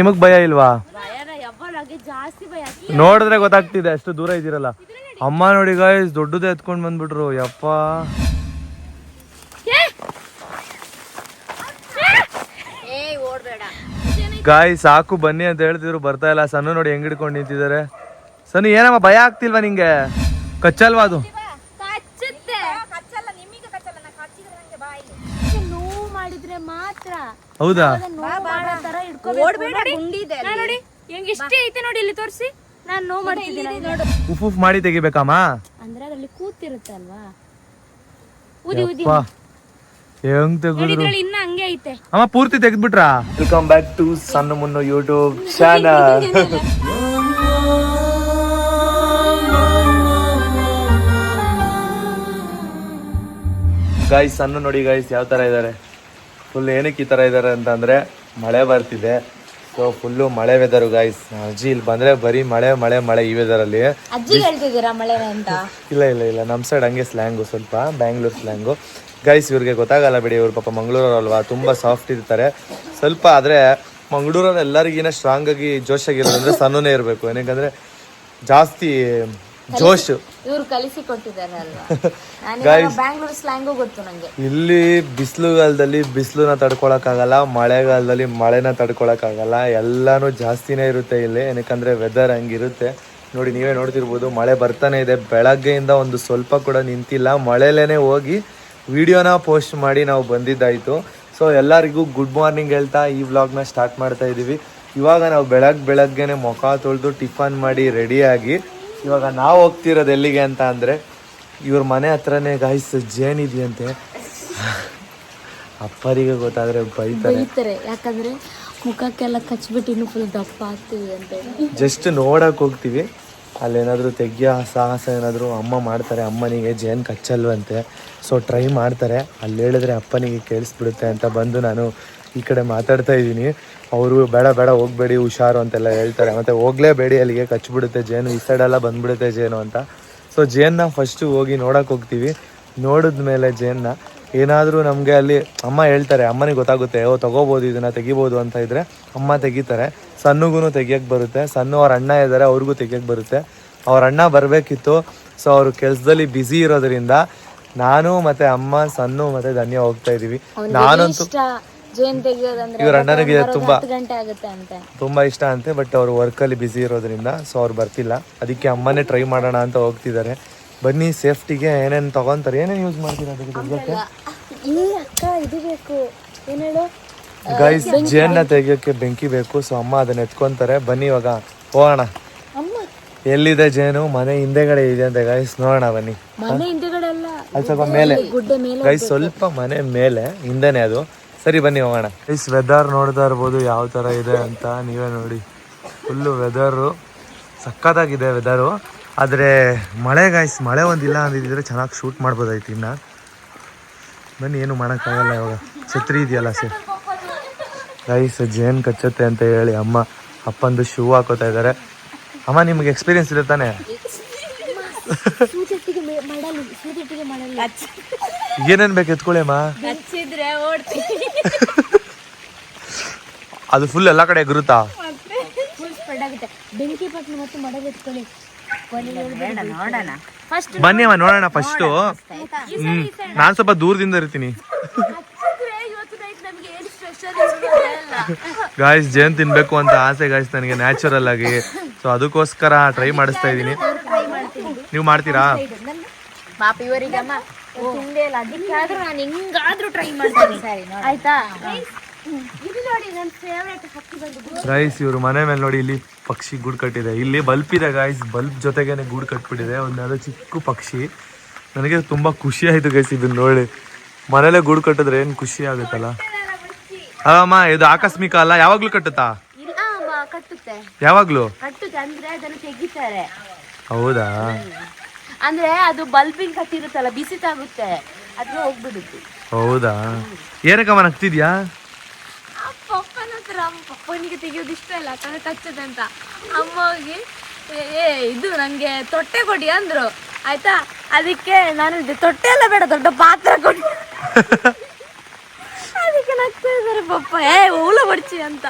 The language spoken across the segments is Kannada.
ನಿಮಗ್ ಭಯ ಇಲ್ವಾ? ನೋಡಿದ್ರೆ ಗೊತ್ತಾಗ್ತಿದೆ ಅಷ್ಟು ದೂರ ಇದ್ದೀರಲ್ಲ. ಅಮ್ಮ ನೋಡಿ ಗಾಯ್ಸ್ ದೊಡ್ಡದೇ ಎತ್ಕೊಂಡ್ ಬಂದ್ಬಿಟ್ರು ಯಪ್ಪ. ಗಾಯ್ ಸಾಕು ಬನ್ನಿ ಅಂತ ಹೇಳ್ತಿದ್ರು ಬರ್ತಾ ಇಲ್ಲ. ಸಣ್ಣ ನೋಡಿ ಹೆಂಗ್ ಹಿಡ್ಕೊಂಡು ನಿಂತಿದ್ದಾರೆ. ಸಣ್ಣ ಏನಮ್ಮ ಭಯ ಆಗ್ತಿಲ್ವಾ ನಿಂಗೆ? ಕಚ್ಚಲ್ವಾ ಅದು? ಕಚ್ಚುತ್ತೆ. ನೋವು ಮಾಡಿದ್ರೆ ಮಾತ್ರ. ಹೌದಾ? ನೋಡಿ ಹೆಂಗ್ ಇಷ್ಟೇ ಐತೆ ನೋಡಿ ಇಲ್ಲಿ ತೋರಿಸಿ. ನಾನು ನೋವು ಮಾಡ್ತಿದ್ದೀನಿ ನೋಡು. ಉಫ್ ಉಫ್ ಮಾಡಿ ತೆಗಿಬೇಕಮ್ಮ? ಅಂದ್ರೆ ಊದಿ ಊದಿ. ಯಪ್ಪ ಹೆಂಗ್ ತೆಗೆದ್ರು ಇದ್ರಲ್ಲಿ ಇನ್ನ ಹಂಗೆ ಐತೆ. ಅಮ್ಮ ಪೂರ್ತಿ ತೆಗೆದ್ಬಿಟ್ರಾ? ವೆಲ್ಕಮ್ ಬ್ಯಾಕ್ ಟು ಸಣ್ಣ ಮುನ್ನು ಯೂಟ್ಯೂಬ್ ಚಾನಲ್ ಗಾಯ್ಸ್ ಸಣ್ಣ ನೋಡಿ ಗಾಯ್ಸ್ ಯಾವ ತರ ಇದ್ದಾರೆ ಫುಲ್ ಏನಕ್ಕೆ ಈ ತರ ಇದ್ದಾರೆ ಅಂತಂದ್ರೆ ಮಳೆ ಬರ್ತಿದೆ. ಸೊ ಫುಲ್ಲು ಮಳೆ ವೆದರು ಗಾಯ್ಸ್ ಅಜ್ಜಿ ಇಲ್ಲಿ ಬಂದ್ರೆ ಬರೀ ಮಳೆ ಮಳೆ ಮಳೆ ಈ ವೆದರ್ ಅಲ್ಲಿ. ಅಜ್ಜಿಗೆ ಹೇಳ್ತಿದ್ದೀರಾ ಮಳೆ ಅಂತ? ಇಲ್ಲ ಇಲ್ಲ ಇಲ್ಲ. ನಮ್ಮ ಸೈಡ್ ಹಂಗೆ ಸ್ಲ್ಯಾಂಗು ಸ್ವಲ್ಪ ಬ್ಯಾಂಗ್ಳೂರ್ ಸ್ಲ್ಯಾಂಗು ಗೈಸ್ ಇವ್ರಿಗೆ ಗೊತ್ತಾಗಲ್ಲ ಬಿಡಿ ಇವ್ರು ಪಾಪ ಮಂಗಳೂರು ಅಲ್ವಾ? ತುಂಬ ಸಾಫ್ಟ್ ಇರ್ತಾರೆ. ಸ್ವಲ್ಪ ಆದರೆ ಮಂಗಳೂರಲ್ಲಿ ಎಲ್ಲರಿಗಿನ ಸ್ಟ್ರಾಂಗ್ ಆಗಿ ಜೋಶಾಗಿರೋದಂದ್ರೆ ಸಣ್ಣನೇ ಇರಬೇಕು. ಏನಕ್ಕಂದ್ರೆ ಜಾಸ್ತಿ ಜೋಶ್. ಇವ್ರು ಕಲಿಸಿ ಕೊಟ್ಟಿದ್ದಾರೆ ಅಲ್ವಾ? ಬ್ಯಾಂಗ್ಳೂರ್ ಸ್ಲ್ಯಾಂಗು ಗೊತ್ತು ನಂಗೆ. ಇಲ್ಲಿ ಬಿಸಿಲುಗಾಲದಲ್ಲಿ ಬಿಸಿಲನ್ನ ತಡ್ಕೊಳಕ್ಕಾಗಲ್ಲ ಮಳೆಗಾಲದಲ್ಲಿ ಮಳೆನ ತಡ್ಕೊಳಕ್ಕಾಗಲ್ಲ ಎಲ್ಲಾನು ಜಾಸ್ತಿನೇ ಇರುತ್ತೆ ಇಲ್ಲಿ. ಏನಕ್ಕಂದ್ರೆ ವೆದರ್ ಹಂಗಿರುತ್ತೆ. ನೋಡಿ ನೀವೇ ನೋಡ್ತಿರ್ಬೋದು ಮಳೆ ಬರ್ತಾನೆ ಇದೆ. ಬೆಳಗ್ಗೆಯಿಂದ ಒಂದು ಸ್ವಲ್ಪ ಕೂಡ ನಿಂತಿಲ್ಲ. ಮಳೆಲೇನೆ ಹೋಗಿ ವಿಡಿಯೋನ ಪೋಸ್ಟ್ ಮಾಡಿ ನಾವು ಬಂದಿದ್ದಾಯ್ತು. ಸೊ ಎಲ್ಲರಿಗೂ ಗುಡ್ ಮಾರ್ನಿಂಗ್ ಹೇಳ್ತಾ ಈ ವ್ಲಾಗ್ನ ಸ್ಟಾರ್ಟ್ ಮಾಡ್ತಾ ಇದ್ದೀವಿ ಇವಾಗ ನಾವು ಬೆಳಗ್ಗೆ ಬೆಳಗ್ಗೆನೆ ಮುಖ ತೊಳೆದು ಟಿಫನ್ ಮಾಡಿ ರೆಡಿಯಾಗಿ ಇವಾಗ ನಾವು ಹೋಗ್ತಿರೋದು ಎಲ್ಲಿಗೆ ಅಂತ ಅಂದರೆ ಇವ್ರ ಮನೆ ಹತ್ರನೇ ಗಾಯ್ಸ್ ಜೇನ್ ಇದೆಯಂತೆ. ಅಪ್ಪರಿಗೆ ಗೊತ್ತಾದ್ರೆ ಬೈತಾರೆ. ಬೈತಾರೆ. ಯಾಕಂದ್ರೆ ಮುಖಕ್ಕೆಲ್ಲ ಕಚ್ಬಿಟ್ಟು ಇನ್ನು ಫುಲ್ ದಪ್ಪ ಆಗ್ತೀವಿ ಅಂತ ಜಸ್ಟ್ ನೋಡಕ್ ಹೋಗ್ತೀವಿ. ಅಲ್ಲೇನಾದರೂ ತೆಗ್ಯ ಸಾಹಸ ಏನಾದರೂ ಅಮ್ಮ ಮಾಡ್ತಾರೆ ಅಮ್ಮನಿಗೆ ಜೇನ್ ಕಚ್ಚಲ್ವಂತೆ. ಸೊ ಟ್ರೈ ಮಾಡ್ತಾರೆ. ಅಲ್ಲಿ ಹೇಳಿದ್ರೆ ಅಪ್ಪನಿಗೆ ಕೇಳಿಸ್ಬಿಡುತ್ತೆ ಅಂತ ಬಂದು ನಾನು ಈ ಕಡೆ ಮಾತಾಡ್ತಾ ಇದ್ದೀನಿ. ಅವರು ಬೇಡ ಬೇಡ ಹೋಗ್ಬೇಡಿ ಹುಷಾರು ಅಂತೆಲ್ಲ ಹೇಳ್ತಾರೆ. ಮತ್ತೆ ಹೋಗ್ಲೇಬೇಡಿ ಅಲ್ಲಿಗೆ ಕಚ್ಚಿಬಿಡುತ್ತೆ ಜೇನು. ಈ ಸೈಡೆಲ್ಲ ಬಂದ್ಬಿಡುತ್ತೆ ಜೇನು ಅಂತ. ಸೊ ಜೇನ್ನ ಫಸ್ಟು ಹೋಗಿ ನೋಡಕ್ ಹೋಗ್ತೀವಿ. ನೋಡಿದ್ಮೇಲೆ ಜೇನ್ನ ಏನಾದರೂ ನಮಗೆ ಅಲ್ಲಿ ಅಮ್ಮ ಹೇಳ್ತಾರೆ ಅಮ್ಮನಿಗೆ ಗೊತ್ತಾಗುತ್ತೆ ಓ ತಗೋಬೋದು ಇದನ್ನ ತೆಗಿಬೋದು ಅಂತ ಇದ್ದರೆ ಅಮ್ಮ ತೆಗಿತಾರೆ. ಸಣ್ಣಗೂ ತೆಗಿಯಕ್ಕೆ ಬರುತ್ತೆ. ಸಣ್ಣ ಅವ್ರ ಅಣ್ಣ ಇದ್ದಾರೆ ಅವ್ರಿಗೂ ತೆಗಿಯಕ್ಕೆ ಬರುತ್ತೆ. ಅವ್ರ ಅಣ್ಣ ಬರಬೇಕಿತ್ತು. ಸೊ ಅವರು ಕೆಲಸದಲ್ಲಿ ಬ್ಯುಸಿ ಇರೋದ್ರಿಂದ ನಾನು ಮತ್ತೆ ಅಮ್ಮ ಸಣ್ಣ ಮತ್ತೆ ಧನ್ಯ ಹೋಗ್ತಾ ಇದೀವಿ. ನಾನಂತೂ ಜೇನ್ ತೆಗಿಯೋದಂದ್ರೆ ಇವ್ರ ಅಣ್ಣನಿಗೆ ತುಂಬಾ ಹತ್ತು ಗಂಟೆ ಆಗುತ್ತೆ ಅಂತೆ. ತುಂಬಾ ಇಷ್ಟ ಅಂತೆ ಬಟ್ ಅವ್ರು ವರ್ಕಲ್ಲಿ ಬ್ಯುಸಿ ಇರೋದ್ರಿಂದ ಸೊ ಅವ್ರು ಬರ್ತಿಲ್ಲ. ಅದಕ್ಕೆ ಅಮ್ಮನೇ ಟ್ರೈ ಮಾಡೋಣ ಅಂತ ಹೋಗ್ತಿದ್ದಾರೆ. ಬನ್ನಿ ಸೇಫ್ಟಿಗೆ ಏನೇನು ತಗೊಂತಾರೆ ಏನೇನು ಯೂಸ್ ಮಾಡ್ತೀರಾ ಅದಕ್ಕೆ ತೆಗಿಯೋಕ್ಕೆ ಈ ಅಕ್ಕ ಇದು ಬೇಕು. ಏನ್ ಹೇಳು? ಗೈಸ್ ಜೇನ್ನ ತೆಗಿಯೋಕೆ ಬೆಂಕಿ ಬೇಕು ಸೊ ಅಮ್ಮ ಅದನ್ನ ಎತ್ಕೊಂತಾರೆ. ಬನ್ನಿ ಇವಾಗ ಹೋಗೋಣ. ಅಮ್ಮ. ಎಲ್ಲಿದೆ ಜೇನು? ಮನೆ ಹಿಂದೆಗಡೆ ಇದೆ ಅಂತ ಗೈಸ್ ನೋಡೋಣ ಬನ್ನಿ. ಮನೆ ಹಿಂದೆಗಡೆ ಸ್ವಲ್ಪ ಮೇಲೆ. ಗುಡ್ಡೆ ಮೇಲೆ ಗೈಸ್ ಸ್ವಲ್ಪ ಮನೆ ಮೇಲೆ ಹಿಂದೆನೆ ಅದು. ಸರಿ ಬನ್ನಿ ಹೋಗೋಣ. ಇಸ್ ವೆದರ್ ನೋಡ್ತಾ ಇರ್ಬೋದು ಯಾವ ಥರ ಇದೆ ಅಂತ ನೀವೇ ನೋಡಿ. ಫುಲ್ಲು ವೆದರು ಸಕ್ಕತ್ತಾಗಿದೆ ವೆದರು ಆದರೆ ಮಳೆ ಗಾಯ್ಸ್ ಮಳೆ ಒಂದಿಲ್ಲ ಅಂದಿದ್ದರೆ ಚೆನ್ನಾಗಿ ಶೂಟ್ ಮಾಡ್ಬೋದಾಯ್ತು ಇನ್ನು. ಬನ್ನಿ ಏನು ಮಾಡೋಕ್ಕಾಗಲ್ಲ ಇವಾಗ. ಛತ್ರಿ ಇದೆಯಲ್ಲ ಸರ್ ಗೈಸ್ ಜೇನ್ ಕಚ್ಚುತ್ತೆ ಅಂತ ಹೇಳಿ ಅಮ್ಮ ಅಪ್ಪಂದು ಶೂ ಹಾಕೋತಾ ಇದ್ದಾರೆ ಅಮ್ಮ ನಿಮಗೆ ಎಕ್ಸ್ಪೀರಿಯನ್ಸ್ ಇದೆ ತಾನೆ? ಏನೇನ್ ಬೇಕು ಎತ್ಕೊಳ್ಳಿ ಅಮ್ಮ ಹಚ್ಚಿದ್ರೆ ಅದು ಫುಲ್ ಎಲ್ಲಾ ಕಡೆ ಎಗರುತ್ತಾ ಫುಲ್ ಸ್ಪ್ರೆಡ್ ಆಗುತ್ತೆ. ಬೆಂಕಿ ಪಟ್ನ ಮತ್ತು ಮಡಲ್ ಎತ್ಕೊಳ್ಳಿ. ನೋಡೋಣ. ಫಸ್ಟ್ ಬನ್ನಿ ಅಮ್ಮ ನೋಡೋಣ. ಫಸ್ಟು ಹ್ಮ್ ನಾನ್ ಸ್ವಲ್ಪ ದೂರದಿಂದ ಇರ್ತೀನಿ. ಗಾಯ್ಸ್ ಜೇನ್ ತಿನ್ಬೇಕು ಅಂತ ಆಸೆ ಗಾಯ್ಸ್ ನನಗೆ ನ್ಯಾಚುರಲ್ ಆಗಿ. ಸೊ ಅದಕ್ಕೋಸ್ಕರ ಟ್ರೈ ಮಾಡಿಸ್ತಾ ಇದ್ದೀನಿ. ನೀವು ಮಾಡ್ತೀರಾ? ತಿಂದೇ ಇಲ್ಲ. ಅದಕ್ಕೆ ಆದ್ರೂ ನಾನು ಹೆಂಗಾದ್ರೂ ಟ್ರೈ ಮಾಡ್ತೀನಿ. ಸರಿ ಆಯ್ತಾ? ಇದು ನೋಡಿ ನನ್ನ ಫೇವ್ರೇಟ್ ಹಕ್ಕಿ ಬಂದು ರೈಸ್ ಇವ್ರ ಮನೆ ಮೇಲೆ ನೋಡಿ ಇಲ್ಲಿ ಪಕ್ಷಿ ಗೂಡು ಕಟ್ಟಿದೆ. ಇಲ್ಲಿ ಬಲ್ಪ್ ಇದೆ ಗಾಯ್ಸ್ ಬಲ್ಪ್ ಜೊತೆಗೇನೆ ಗೂಡು ಕಟ್ಬಿಟ್ಟಿದೆ. ಒಂದು ಯಾವುದೋ ಚಿಕ್ಕ ಪಕ್ಷಿ. ನನಗೆ ತುಂಬಾ ಖುಷಿ ಆಯ್ತು ಗೈಸ್ ಇದನ್ನ ನೋಡಿ. ಮನೇಲೆ ಗೂಡು ಕಟ್ಟಿದ್ರೆ ಏನು ಖುಷಿ ಆಗುತ್ತಲ್ಲ? ಅಲ್ಲಮ್ಮ ಇದು ಆಕಸ್ಮಿಕ ಅಲ್ಲ? ಯಾವಾಗ್ಲೂ ಕಟ್ಟುತ್ತಾ? ಯಾವಾಗ್ಲೂ? ಕಟ್ಟುತ್ತೆ ಅಂದ್ರೆ ಅದನ್ನು ತೆಗಿತಾರೆ. ಹೌದಾ? ಅಂದ್ರೆ ಅದು ಬಲ್ಬಿಂಗ್ ಕಟ್ಟಿರುತ್ತಲ್ಲ ಬಿಸಿ ತಾಗುತ್ತೆ ಅದನ್ನ ಹೋಗ್ಬಿಡುತ್ತೆ. ಹೌದಾ? ಏನಕ್ಕಮ್ಮ ನಗ್ತಿದ್ಯಾ ಪಪ್ಪನ ಹತ್ರ ಪಪ್ಪನಿಗೆ ತೆಗಿಯೋದು ಇಷ್ಟ ಇಲ್ಲ ತಲೆ ಕಚ್ಚದಂತ ಅಮ್ಮ ಹೋಗಿ "ಏ, ಏ ಇದು ನನಗೆ ತೊಟ್ಟೆ ಕೊಡಿ ಅಂದ್ರು. ಆಯ್ತಾ? ಅದಕ್ಕೆ ನಾನು ತೊಟ್ಟೆ ಎಲ್ಲ ಬೇಡ ದೊಡ್ಡ ಪಾತ್ರ ಕೊಡಿ. ಅದಕ್ಕೆ ನಗ್ತಾ ಇದ್ದಾರೆ ಪಪ್ಪ. ಏ ಹುಳ ಬಡ್ಚಿ ಅಂತ.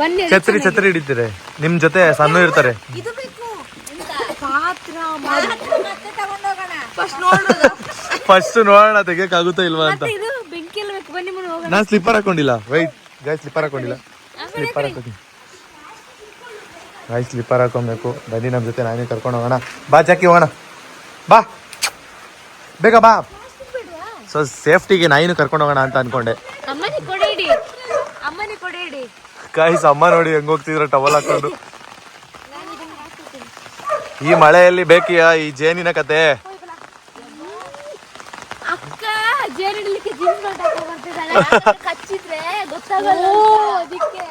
ಬನ್ನಿ ಛತ್ರಿ ಛತ್ರಿ ಹಿಡಿತೀರಿ. ನಿಮ್ ಜೊತೆ ಸಣ್ಣ ಇರ್ತಾರೆ. ಇದು ಬೇಕು. ಪಾತ್ರ ಫಸ್ಟ್ ನೋಡೋಣ ಫಸ್ಟ್ ನೋಡೋಣ ತೆಗಿಯಕ್ಕಾಗುತ್ತಾ ಇಲ್ವಾ ಅಂತ. ಮತ್ತೆ ಇದು ಬೇಕು. ಬನ್ನಿ ಮುನ್ನ ಹೋಗೋಣ. ನಾನ್ ಸ್ಲಿಪ್ಪರ್ ಹಾಕೊಂಡಿಲ್ಲ. ವೈಟ್ ಗಾಯ್ ಸ್ಲಿಪ್ಪರ್ ಹಾಕೊಂಡಿಲ್ಲ. ಸ್ಲಿಪ್ಪರ್ ಹಾಕೋತೀನಿ. ಗಾಯ್ ಸ್ಲಿಪ್ಪರ್ ಹಾಕೊಬೇಕು. ಬನ್ನಿ ನಮ್ಮ ಜೊತೆ ನಾನೇ ಕರ್ಕೊಂಡು ಹೋಗೋಣ. ಬಾ ಜಾಕಿ ಹೋಗೋಣ. ಬಾ. ಬೇಗ ಬಾ. ಸೊ ಸೇಫ್ಟಿಗೆ ನಾಯಿನೂ ಕರ್ಕೊಂಡು ಹೋಗೋಣ ಅಂತ ಅನ್ಕೊಂಡೆ. ಅಮ್ಮನಿ ಕೊಡಿ ಇಡಿ. ಅಮ್ಮನಿ ಕೊಡಿ ಇಡಿ. ಗಾಯ್ಸ್ ಅಮ್ಮ ನೋಡಿ ಹೆಂಗ್ ಹೋಗ್ತಿದ್ರ ಟವಲ್ ಹಾಕೊಂಡು. ಈ ಮಳೆಯಲ್ಲಿ ಬೇಕಿಯಾ ಈ ಜೇನಿನ ಕತೆ? ಅಕ್ಕ ಜೇನು ಹಿಡ್ಲಿಕ್ಕೆ ಜೀನ್ಸ್ ಪ್ಯಾಂಟ್ ಹಾಕೊಂಡ್ ಕಚ್ಚಿದ್ರೆ ಗೊತ್ತಾಗಲ್ಲ ಅದಕ್ಕೆ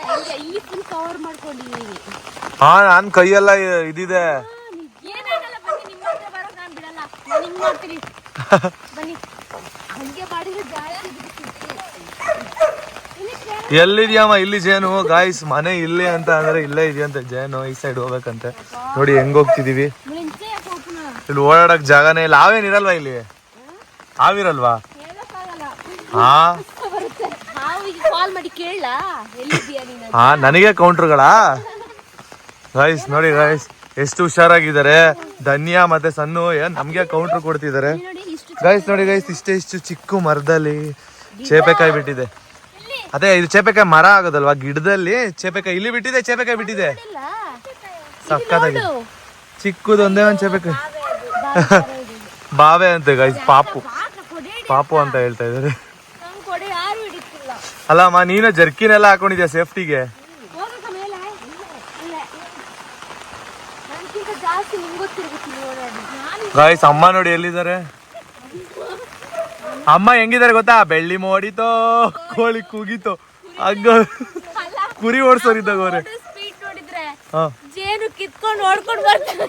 ಇಲ್ಲಿ ಫುಲ್ ಕವರ್ ಮಾಡ್ಕೊಂಡಿದ್ದೀನಿ. ಹಾ ನನ್ ಕೈಯೆಲ್ಲ ಇದಿದೆ. ಏನಾಗಲ್ಲ ಬನ್ನಿ ನಿಮ್ಮ ಹತ್ರ ಬರೋಕ್ ನಾನ್ ಬಿಡಲ್ಲ. ನಾನು ಹಿಂಗ್ ಮಾಡ್ತೀನಿ. ಬನ್ನಿ ಹಂಗೆ ಮಾಡಿದ್ರೆ ಜಾಸ್ತಿ ಎಲ್ಲಿದ್ಯಾಮ ಇಲ್ಲಿ ಜೇನು. ಗಾಯ್ಸ್ ಮನೆ ಇಲ್ಲಿ ಅಂತ ಅಂದ್ರೆ ಇಲ್ಲೇ ಇದೆಯಂತೆ. ಜೇನು ಈ ಸೈಡ್ ಹೋಗ್ಬೇಕಂತೆ. ನೋಡಿ ಹೆಂಗ್ ಹೋಗ್ತಿದೀವಿ. ಇಲ್ಲಿ ಓಡಾಡಕ್ ಜಾಗನೇ ಇಲ್ಲ. ಹಾವೇನ್ ಇರಲ್ವಾ ಇಲ್ಲಿ? ಆವಿರಲ್ವಾ ಹಾ? ಹಾ ನನಗೆ ಕೌಂಟ್ರುಗಳಾ ಗಾಯ್ಸ್ ನೋಡಿ ಗಾಯ್ಸ್ ಎಷ್ಟು ಹುಷಾರಾಗಿದ್ದಾರೆ. ಧನ್ಯಾ ಮತ್ತೆ ಸಣ್ಣ ಏನ್ ನಮ್ಗೆ ಕೌಂಟ್ರ್ ಕೊಡ್ತಿದ್ದಾರೆ. ಗಾಯ್ಸ್ ನೋಡಿ ಗಾಯ್ಸ್ ಇಷ್ಟೇ ಇಷ್ಟು ಚಿಕ್ಕ ಮರದಲ್ಲಿ ಚೇಪೆಕಾಯಿ ಬಿಟ್ಟಿದೆ. ಅದೇ ಇದು ಚೇಪೆಕಾಯಿ ಮರ ಆಗೋದಲ್ವಾ? ಗಿಡದಲ್ಲಿ ಚೇಪೆಕಾಯಿ ಇಲ್ಲಿ ಬಿಟ್ಟಿದೆ ಚೇಪೆಕಾಯಿ ಬಿಟ್ಟಿದೆ. ಸಕ್ಕದಾಗಿ ಸಕ್ಕತ್ತಾಗಿ ಚಿಕ್ಕದು ಒಂದೇ ಒಂದ್ ಚೇಪೆಕಾಯಿ. ಬಾವೆ ಅಂತ ಗಾಯ್ಸ್ ಪಾಪು. ಪಾಪು ಅಂತ ಹೇಳ್ತಾ ಇದಾರೆ ಅಲ್ಲ ಅಲ್ಲಮ್ಮ ನೀನು ಜರ್ಕಿನೆಲ್ಲ ಹಾಕೊಂಡಿದ್ಯಾ ಸೇಫ್ಟಿಗೆ? ಗಾಯ್ಸ್ ಅಮ್ಮ ನೋಡಿ ಎಲ್ಲಿದ್ದಾರೆ? ಅಮ್ಮ ಹೆಂಗಿದಾರೆ ಗೊತ್ತಾ? ಬೆಳ್ಳಿ ಮೋಡಿತೋ ಕೋಳಿ ಕೂಗಿತೋ ಹಗ್ಗ ಕುರಿ ಅವ್ರೆ. ಕಿತ್ಕೊಂಡು ಓಡ್ಕೊಂಡು ಬರ್ತಾರೆ.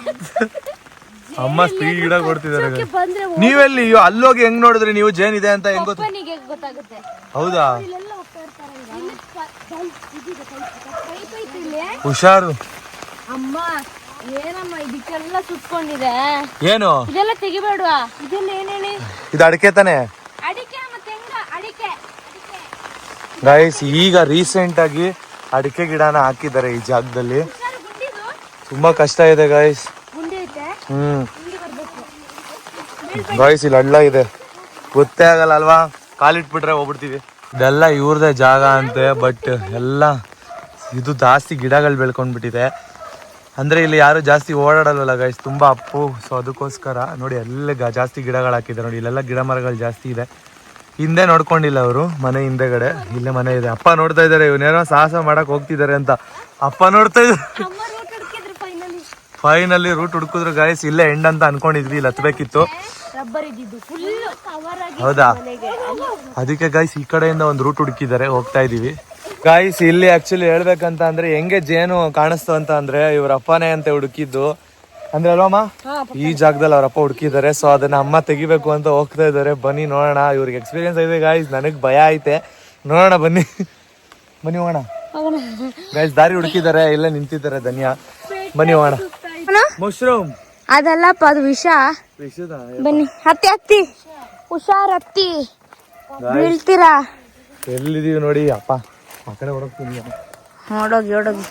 ಅಮ್ಮ ಸ್ಪೀಡ್ ಗಿಡ ಕೊಡ್ತಿದ್ದಾರೆ ನೀವೆಲ್ಲಿ ಅಲ್ಲೋಗಿ ಹೆಂಗ್ ನೋಡಿದ್ರಿ ನೀವು ಜೇನ್ ಇದೆ ಅಂತ ಹೆಂಗ್ ಗೊತ್ತ? ಗೊತ್ತಾಗುತ್ತೆ? ಹೌದಾ? ಹುಷಾರು. ಅಮ್ಮ ಏನಮ್ಮ ಇದಕ್ಕೆಲ್ಲ ಸುತ್ಕೊಂಡಿದೆ? ಏನು? ಇದೆಲ್ಲ ತೆಗಿಬೇಡ ಇದೆಲ್ಲ ಏನೇಳಿ ಇದು ಅಡಿಕೆ ತಾನೆ ಅಡಿಕೆ ಮತ್ತೆ ಹೆಂಗ ಅಡಿಕೆ ಗಾಯ್ಸ್ ಈಗ ರೀಸೆಂಟ್ ಆಗಿ ಅಡಿಕೆ ಗಿಡನ ಹಾಕಿದ್ದಾರೆ ಈ ಜಾಗದಲ್ಲಿ. ತುಂಬಾ ಕಷ್ಟ ಇದೆ ಗಾಯ್ಸ್ ಹ್ಮ್. ಗಾಯಸ್ ಇಲ್ಲಿ ಹಳ್ಳ ಇದೆ. ಗೊತ್ತೇ ಆಗಲ್ಲ ಅಲ್ವಾ? ಕಾಲಿಟ್ಬಿಟ್ರೆ ಹೋಗ್ಬಿಡ್ತೀವಿ. ಇದೆಲ್ಲ ಇವ್ರದೇ ಜಾಗ ಅಂತೆ ಬಟ್ ಎಲ್ಲ ಇದು ಜಾಸ್ತಿ ಗಿಡಗಳು ಬೆಳ್ಕೊಂಡ್ಬಿಟ್ಟಿದೆ. ಅಂದ್ರೆ ಇಲ್ಲಿ ಯಾರು ಜಾಸ್ತಿ ಓಡಾಡಲ್ವಲ್ಲ ಗೈಸ್ ತುಂಬಾ ಅಪ್ಪು. ಸೊ ಅದಕ್ಕೋಸ್ಕರ ನೋಡಿ ಎಲ್ಲ ಜಾಸ್ತಿ ಗಿಡಗಳು ಹಾಕಿದ್ದಾರೆ. ನೋಡಿ, ಇಲ್ಲೆಲ್ಲ ಗಿಡ ಮರಗಳು ಜಾಸ್ತಿ ಇದೆ. ಹಿಂದೆ ನೋಡ್ಕೊಂಡಿಲ್ಲ ಅವರು, ಮನೆ ಹಿಂದೆಗಡೆ. ಇಲ್ಲೇ ಮನೆ ಇದೆ. ಅಪ್ಪ ನೋಡ್ತಾ ಇದ್ದಾರೆ ಇವನೇನೋ ಸಾಹಸ ಮಾಡಕ್ ಹೋಗ್ತಿದ್ದಾರೆ ಅಂತ. ಅಪ್ಪ ನೋಡ್ತಾ ಇದ್ದಾರೆ. ಫೈನಲ್ಲಿ ರೂಟ್ ಹುಡುಕಿದ್ರು ಗಾಯಸ್ ಇಲ್ಲೇ ಎಂಡ್ ಅಂತ ಅನ್ಕೊಂಡಿದ್ವಿ. ಇಲ್ಲಿ ಹತ್ಬೇಕಿತ್ತು. ಹೌದಾ? ಅದಕ್ಕೆ ಗಾಯ್ಸ್ ಈ ಕಡೆಯಿಂದ ಒಂದು ರೂಟ್ ಹುಡುಕಿದ್ದಾರೆ. ಹೋಗ್ತಾ ಇದೀವಿ. ಗಾಯ್ಸ್ ಇಲ್ಲಿ ಆಕ್ಚುಲಿ ಹೇಳ್ಬೇಕಂತ ಅಂದ್ರೆ, ಹೆಂಗೆ ಜೇನು ಕಾಣಿಸ್ತು ಅಂತ ಅಂದ್ರೆ, ಇವ್ರ ಅಪ್ಪನೇ ಅಂತ ಹುಡುಕಿದ್ದು. ಅಂದ್ರೆ ಅಲ್ವಮ್ಮ ಈ ಜಾಗದಲ್ಲಿ ಅವ್ರ ಅಪ್ಪ ಹುಡುಕಿದ್ದಾರೆ ಸೊ ಅದನ್ನ ಅಮ್ಮ ತೆಗಿಬೇಕು ಅಂತ ಹೋಗ್ತಾ ಇದ್ದಾರೆ. ಬನ್ನಿ ನೋಡೋಣ. ಇವ್ರಿಗೆ ಎಕ್ಸ್ಪೀರಿಯನ್ಸ್ ಇದೆ ಗಾಯ್ಸ್ ನನಗ್ ಭಯ ಐತೆ. ನೋಡೋಣ ಬನ್ನಿ. ಬನ್ನಿ ಹೋಗೋಣ. ಗಾಯ್ಸ್ ದಾರಿ ಹುಡುಕಿದ್ದಾರೆ ಇಲ್ಲ ನಿಂತಿದ್ದಾರೆ ಧನ್ಯ. ಬನ್ನಿ ಹೋಗೋಣ. ಮಶ್ರೂಮ್ ಅದಲ್ಲಪ್ಪ ಅದು ವಿಷ. ಬನ್ನಿ ಹತ್ತಿ ಹತ್ತಿ. ಹುಷಾರ್ ಹತ್ತಿ. ಬೀಳ್ತೀರಾ? ಎಲ್ಲಿದೀವಿ ನೋಡಿ ಅಪ್ಪ. ಆ ಕಡೆ ಹೊರಗ್ತೀನಿ ನೋಡೋಗಿ ನೋಡೋಗಿ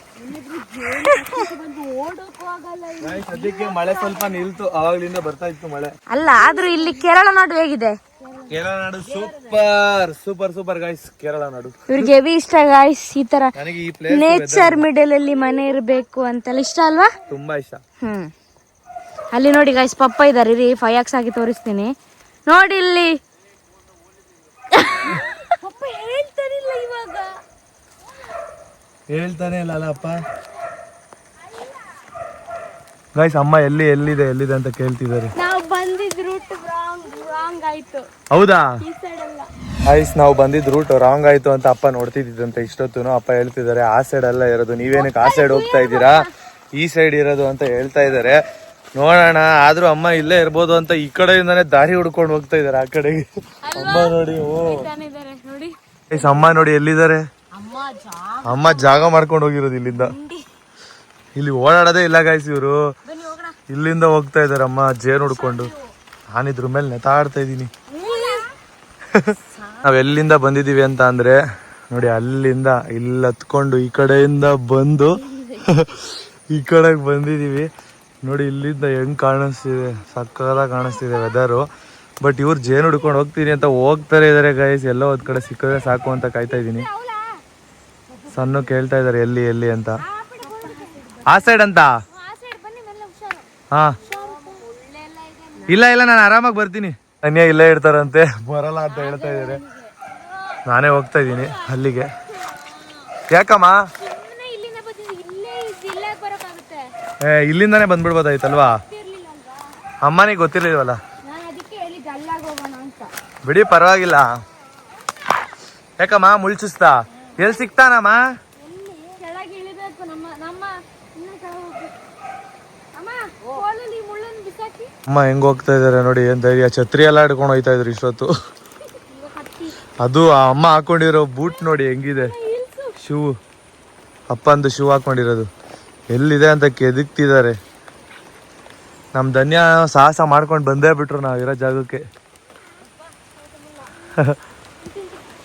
ಸದ್ಯಕ್ಕೆ ಮಳೆ ಸ್ವಲ್ಪ ನಿಲ್ತು ಅವಾಗ್ಲಿಂದ ಬರ್ತಾ ಇತ್ತು ಮಳೆ. ಅಲ್ಲ ಆದ್ರೂ ಇಲ್ಲಿ ಕೇರಳ ನಾಡು ಹೇಗಿದೆ? ಕೇರಳ ನಾಡು super super super guys Kerala ನಾಡು. ಇವ್ರಿಗೆ ಹೆವಿ ಇಷ್ಟ ಗಾಯ್ಸ್ ಈ ತರ ನನಗೆ ಈ ಪ್ಲೇಸ್ ನೇಚರ್ ಮಿಡಲ್ ಅಲ್ಲಿ ಮನೆ ಇರ್ಬೇಕು ಅಂತೆಲ್ಲ ಇಷ್ಟ ಅಲ್ವಾ? ತುಂಬಾ ಇಷ್ಟ. ಹ್ಮ್. ಅಲ್ಲಿ ನೋಡಿ ಗಾಯ್ಸ್ ಪಪ್ಪ ಇದಾರೆ ರೀ ಫೈವ್ ಆಕ್ಸ್ ಆಗಿ ತೋರಿಸ್ತೀನಿ. ನೋಡಿ ಇಲ್ಲಿ ಪಪ್ಪ ಹೇಳ್ತಾರಿಲ್ಲ ಇವಾಗ ಹೇಳ್ತಾನೆ ಇಲ್ಲ ಅಪ್ಪ ಗೈಸ್ ಅಮ್ಮ ಎಲ್ಲಿ ಎಲ್ಲಿದೆ ಎಲ್ಲಿದೆ ಅಂತ ಕೇಳ್ತಿದ್ದಾರೆ. ನಾವು ಬಂದಿದ್ ರೂಟ್ ರಾಂಗ್ ರಾಂಗ್ ಆಯ್ತು. ಹೌದಾ? ಈ ಸೈಡ್ ಅಲ್ಲ. ಗೈಸ್ ನಾವು ಬಂದಿದ್ ರೂಟ್ ರಾಂಗ್ ಆಯ್ತು ಅಂತ ಅಪ್ಪ ನೋಡ್ತಿದ್ದಂತೆ ಇಷ್ಟೊತ್ತು ಅಪ್ಪ ಹೇಳ್ತಿದ್ದಾರೆ ಆ ಸೈಡ್ ಅಲ್ಲ ಇರೋದು. ನೀವೇನಕ್ಕೆ ಆ ಸೈಡ್ ಹೋಗ್ತಾ ಇದ್ದೀರಾ? ಈ ಸೈಡ್ ಇರೋದು ಅಂತ ಹೇಳ್ತಾ ಇದ್ದಾರೆ. ನೋಡೋಣ ಆದ್ರೂ ಅಮ್ಮ ಇಲ್ಲೇ ಇರ್ಬೋದು ಅಂತ ಈ ಕಡೆಯಿಂದಾನೆ ದಾರಿ ಹುಡ್ಕೊಂಡು ಹೋಗ್ತಾ ಇದಾರೆ ಆ ಕಡೆಗೆ. ಅಮ್ಮ ನೋಡಿ ಓ. ನೋಡಿ. ಅಮ್ಮ ನೋಡಿ ಎಲ್ಲಿದ್ದಾರೆ? ಅಮ್ಮ ಜಾಗ ಮಾಡ್ಕೊಂಡು ಹೋಗಿರೋದು ಇಲ್ಲಿಂದ. ಇಲ್ಲಿ ಓಡಾಡೋದೇ ಇಲ್ಲ ಗಾಯ್ಸ್ ಇವರು. ಇಲ್ಲಿಂದ ಹೋಗ್ತಾ ಇದಾರೆ ಅಮ್ಮ ಜೇನು ಹುಡ್ಕೊಂಡು ನಾನಿದ್ರ ಮೇಲೆ ನೆತಾಡ್ತಾ ಇದ್ದೀನಿ. ನಾವ್ ಎಲ್ಲಿಂದ ಬಂದಿದೀವಿ ಅಂತ ಅಂದ್ರೆ ನೋಡಿ ಅಲ್ಲಿಂದ ಇಲ್ಲಿ ಹತ್ಕೊಂಡು ಈ ಕಡೆಯಿಂದ ಬಂದು ಈ ಕಡೆಗೆ ಬಂದಿದೀವಿ ನೋಡಿ ಇಲ್ಲಿಂದ ಹೆಂಗ್ ಕಾಣಿಸ್ತಿದೆ ಸಕ್ಕದಾಗಿ ಕಾಣಿಸ್ತಿದೆ ವೆದರು ಬಟ್ ಇವ್ರು ಜೇನು ಹುಡ್ಕೊಂಡು ಹೋಗ್ತೀನಿ ಅಂತ ಹೋಗ್ತಾರೆ ಇದಾರೆ ಗೈಸ್ ಎಲ್ಲೋ ಒಂದ್ ಕಡೆ ಸಿಕ್ಕಿದ್ರೆ ಸಾಕು ಅಂತ ಕಾಯ್ತಾ ಇದ್ದೀನಿ. ಸಣ್ಣ ಕೇಳ್ತಾ ಇದಾರೆ ಎಲ್ಲಿ ಎಲ್ಲಿ ಅಂತ. ಆ ಸೈಡ್ ಅಂತ? ಹಾ. ಇಲ್ಲ ಇಲ್ಲ, ನಾನು ಆರಾಮಾಗಿ ಬರ್ತೀನಿ. ಅನ್ಯ ಇಲ್ಲೇ ಇರ್ತಾರಂತೆ, ಬರಲ್ಲ ಅಂತ ಹೇಳ್ತಾ ಇದಾರೆ ನಾನೇ ಹೋಗ್ತಾ ಇದ್ದೀನಿ, ಅಲ್ಲಿಗೆ. ಯಾಕಮ್ಮ? ಏ, ಇಲ್ಲಿಂದಾನೇ ಬಂದ್ಬಿಡ್ಬೋದಾಯ್ತಲ್ವಾ? ಅಮ್ಮನಿಗೆ ಗೊತ್ತಿರ್ಲಿಲ್ವಲ್ಲ? ಬಿಡಿ, ಪರವಾಗಿಲ್ಲ. ಯಾಕಮ್ಮ, ಮುಳ್ಚುಸ್ತಾ? ಎಲ್ಲಿ ಸಿಗ್ತಾನಮ್ಮ ನಮ್ಮ ನಮ್ಮ ಅಮ್ಮ ಹೆಂಗ್ ಹೋಗ್ತಾ ಇದಾರೆ ನೋಡಿ ಏನ್ ಧೈರ್ಯ. ಛತ್ರಿ ಎಲ್ಲ ಹಿಡ್ಕೊಂಡು ಹೋಯ್ತಾ ಇದ್ರು ಇಷ್ಟೊತ್ತು. ಅದು ಆ ಅಮ್ಮ ಹಾಕೊಂಡಿರೋ ಬೂಟ್ ನೋಡಿ ಹೆಂಗಿದೆ. ಶೂ. ಅಪ್ಪಂದು ಶೂ ಹಾಕೊಂಡಿರೋದು. ಎಲ್ಲಿದೆ ಅಂತ ಕೆದಕ್ತಿದ್ದಾರೆ. ನಮ್ ಧನ್ಯ ಸಾಹಸ ಮಾಡ್ಕೊಂಡು ಬಂದೇ ಬಿಟ್ರು ನಾವಿರೋ ಜಾಗಕ್ಕೆ.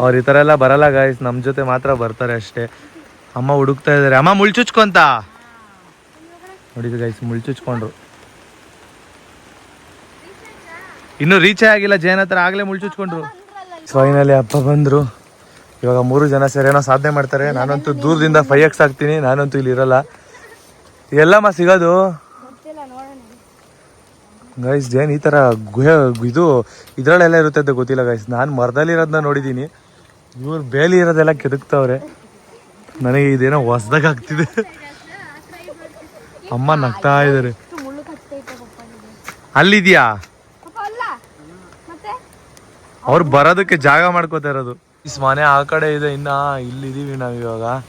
ಅವ್ರು ಈ ಥರ ಎಲ್ಲ ಬರಲ್ಲ ಗಾಯ್ಸ್ ನಮ್ಮ ಜೊತೆ ಮಾತ್ರ ಬರ್ತಾರೆ ಅಷ್ಟೇ. ಅಮ್ಮ ಹುಡುಕ್ತಾ ಇದ್ದಾರೆ ಅಮ್ಮ, ಮುಳ್ಚುಚ್ಕೊಂತ? ನೋಡಿದ್ರು ಗೈಸ್ ಮುಳ್ಚುಚ್ಕೊಂಡ್ರು. ಇನ್ನು ರೀಚೇ ಆಗಿಲ್ಲ. ಜೇನ್ ಹತ್ರ ಆಗ್ಲೇ ಮುಳ್ಚುಚ್ಕೊಂಡ್ರು. ಫೈನಲಿ ಅಪ್ಪ ಬಂದ್ರು. ಇವಾಗ ಮೂರು ಜನ ಸೇರೇನೋ ಸಾಧನೆ ಮಾಡ್ತಾರೆ. ನಾನಂತೂ ದೂರದಿಂದ ಫೈವ್ ಎಕ್ಸ್ ಆಗ್ತೀನಿ ನಾನಂತೂ ಇಲ್ಲಿ ಇರಲ್ಲ. ಎಲ್ಲಮ್ಮ ಸಿಗೋದು? ಗೈಸ್ ಜೇನ್ ಈ ತರ ಗುಹೆ ಇದು ಇದ್ರಲ್ಲೆಲ್ಲ ಇರುತ್ತೆ ಅಂತ ಗೊತ್ತಿಲ್ಲ ಗೈಸ್ ನಾನು ಮರದಲ್ಲಿರೋದನ್ನ ನೋಡಿದ್ದೀನಿ ಇವ್ರು ಬೇಲಿ ಇರೋದೆಲ್ಲ ಕೆದಕ್ತವ್ರೆ. ನನಗೆ ಇದೇನೋ ಹೊಸ್ದಾಗ ಆಗ್ತಿದೆ. ಅಮ್ಮ ನಗ್ತಾ ಪಪ್ಪ ಅಲ್ಲಿದ್ಯಾ? ಅವ್ರು ಬರೋದಕ್ಕೆ ಜಾಗ ಮಾಡ್ಕೋತಾ ಇರೋದು. ಇಸ್ ಮನೆ ಆ ಕಡೆ ಇದೆ, ಇನ್ನ ಇಲ್ಲಿದ್ದೀವಿ ನಾವು ಇವಾಗ.